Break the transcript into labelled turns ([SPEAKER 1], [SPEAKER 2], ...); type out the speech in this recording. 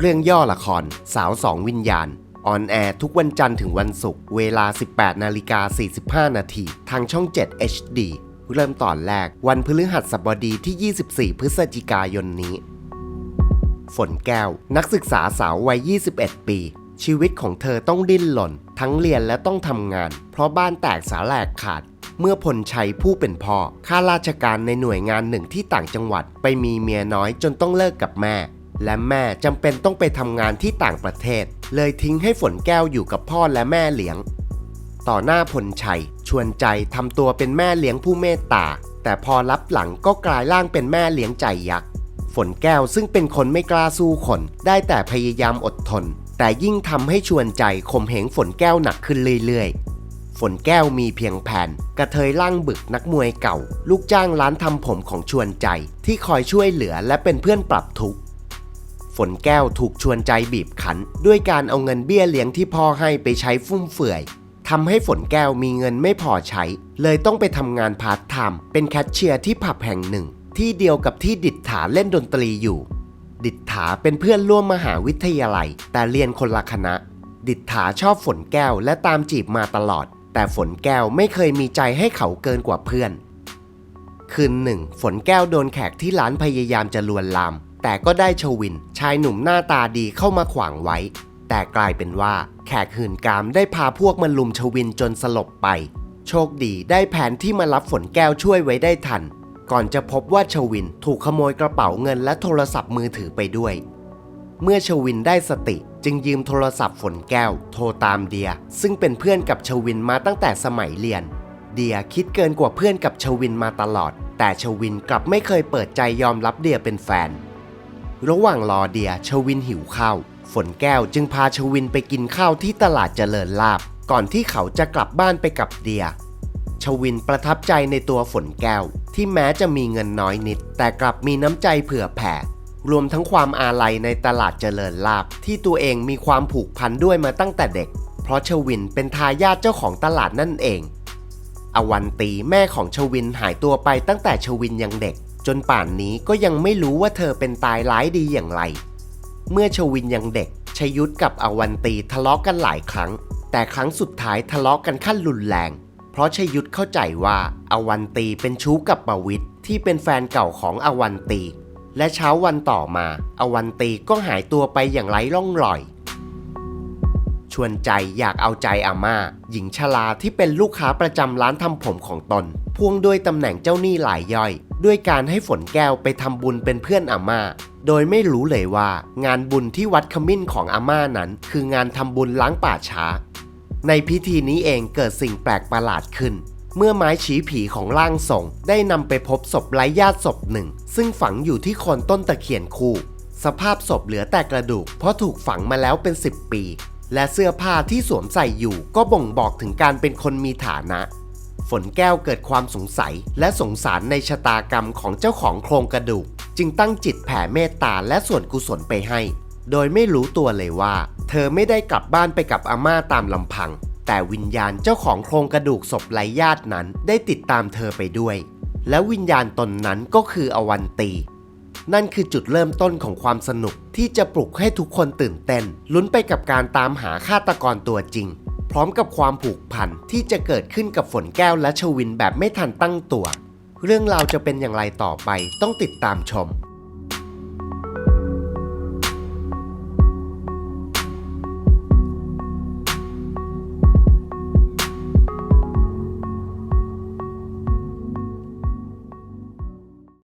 [SPEAKER 1] เรื่องย่อละคร สาวสองวิญญาณ ออนแอร์ทุกวันจันทร์ถึงวันศุกร์เวลา 18นาฬิกา45 นาทีทางช่อง 7 HD เริ่มตอนแรกวันพฤหัสบดีที่ 24 พฤศจิกายนนี้ ฝนแก้ว นักศึกษาสาววัย 21 ปี ชีวิตของเธอต้องดิ้นหล่น ทั้งเรียนและต้องทำงาน เพราะบ้านแตกสาแหลกขาดเมื่อพลชัยผู้เป็นพ่อข้าราชการในหน่วยงานหนึ่งที่ต่างจังหวัด ไปมีเมียน้อยจนต้องเลิกกับแม่ และแม่จำเป็นต้องไปทำงานที่ต่างประเทศ เลยทิ้งให้ฝนแก้วอยู่กับพ่อและแม่เลี้ยง ต่อหน้าพลชัย ชวนใจทำตัวเป็นแม่เลี้ยงผู้เมตตา แต่พอรับหลังก็กลายร่างเป็นแม่เลี้ยงใจยักษ์ฝนแก้วซึ่งเป็นคนไม่กล้าสู้คน ได้แต่พยายามอดทน แต่ยิ่งทำให้ชวนใจข่มเหงฝนแก้วหนักขึ้นเรื่อยๆ ฝนแก้วมีเพียงแผนกระเทยร่างบึกนักมวยเก่า ลูกจ้างร้านทำผมของชวนใจ ที่คอยช่วยเหลือและเป็นเพื่อนปรับทุกข์ ฝนแก้วถูกชวนใจบีบคั้น ด้วยการเอาเงินเบี้ยเลี้ยงที่พ่อให้ไปใช้ฟุ่มเฟือยทำให้ฝนแก้วมีเงินไม่พอใช้ เลยต้องไปทำงานพาร์ทไทม์เป็นแคชเชียร์ที่ผับแห่งหนึ่ง ที่เดียวกับที่ดิษฐาเล่นดนตรีอยู่ ดิษฐาเป็นเพื่อนร่วมมหาวิทยาลัย แต่เรียนคนละคณะ ดิษฐาชอบฝนแก้วและตามจีบมาตลอด แต่ฝนแก้วไม่เคยมีใจให้เขาเกินกว่าเพื่อน คืนหนึ่ง ฝนแก้วโดนแขกที่ร้านพยายามจะลวนลาม แต่ก็ได้ชวินชายหนุ่มหน้าตาดีเข้ามาขวางไว้ แต่กลายเป็นว่าแขกหื่นกามได้พาพวกมันลุมชวินจนสลบไป โชคดีได้แผนที่มารับฝนแก้วช่วยไว้ได้ทัน ก่อนจะพบว่าชวินถูกขโมยกระเป๋าเงินและโทรศัพท์มือถือไปด้วย เมื่อชวินได้สติจึงยืมโทรศัพท์ฝนแก้ว โทรตามเดีย ซึ่งเป็นเพื่อนกับชวินมาตั้งแต่สมัยเรียน เดียคิดเกินกว่าเพื่อนกับชวินมาตลอด แต่ชวินกลับไม่เคยเปิดใจยอมรับเดียเป็นแฟน ระหว่างรอเดียชวินหิวข้าว ฝนแก้วจึงพาชวินไปกินข้าวที่ตลาดเจริญลาบ ก่อนที่เขาจะกลับบ้านไปกับเดีย ชวินประทับใจในตัวฝนแก้ว ที่แม้จะมีเงินน้อยนิด แต่กลับมีน้ำใจเผื่อแผ่ รวมทั้งความอาลัยในตลาดเจริญลาบ ที่ตัวเองมีความผูกพันด้วยมาตั้งแต่เด็ก เพราะชวินเป็นทายาทเจ้าของตลาดนั่นเอง อวันตีแม่ของชวินหายตัวไปตั้งแต่ชวินยังเด็ก จนป่านนี้ก็ยังไม่รู้ว่าเธอเป็นตายร้ายดีอย่างไร เมื่อชวินยังเด็กชยุทธกับอวันตีทะเลาะกันหลายครั้ง แต่ครั้งสุดท้ายทะเลาะกันขั้นรุนแรง เพราะชยุทธเข้าใจว่าอวันตีเป็นชู้กับปวิทย์ที่เป็นแฟนเก่าของอวันตี และเช้าวันต่อมา อวันตีก็หายตัวไปอย่างไร้ร่องรอย ชวนใจอยากเอาใจอาม่า หญิงชราที่เป็นลูกค้าประจำร้านทำผมของตน พ่วงด้วยตำแหน่งเจ้าหนี้หลายย่อย ด้วยการให้ฝนแก้วไปทำบุญเป็นเพื่อนอาม่า โดยไม่รู้เลยว่า งานบุญที่วัดขมิ้นของอาม่านั้น คืองานทำบุญล้างป่าช้า ในพิธีนี้เองเกิดสิ่งแปลกประหลาดขึ้น เมื่อไม้ชี้ผีของร่างทรงได้นำไปพบศพไร้ญาติศพหนึ่ง ซึ่งฝังอยู่ที่โคนต้นตะเคียนคู่ สภาพศพเหลือแต่กระดูก เพราะถูกฝังมาแล้วเป็น 10 ปี และเสื้อผ้าที่สวมใส่อยู่ก็บ่งบอกถึงการเป็นคนมีฐานะ ฝนแก้วเกิดความสงสัย และสงสารในชะตากรรมของเจ้าของโครงกระดูก จึงตั้งจิตแผ่เมตตาและส่วนกุศลไปให้ โดยไม่รู้ตัวเลยว่า เธอไม่ได้กลับบ้านไปกับอาม่าตามลำพัง แต่วิญญาณเจ้าของโครงกระดูกศพไร้ญาตินั้นได้ติดตามเธอไปด้วย และวิญญาณตนนั้นก็คืออวันตีนั่นคือจุดเริ่มต้นของความสนุกที่จะปลุกให้ทุกคนตื่นเต้นลุ้นไปกับการตามหาฆาตกรตัวจริง พร้อมกับความผูกพันที่จะเกิดขึ้นกับฝนแก้วและชวินแบบไม่ทันตั้งตัว เรื่องราวจะเป็นอย่างไรต่อไปต้องติดตามชม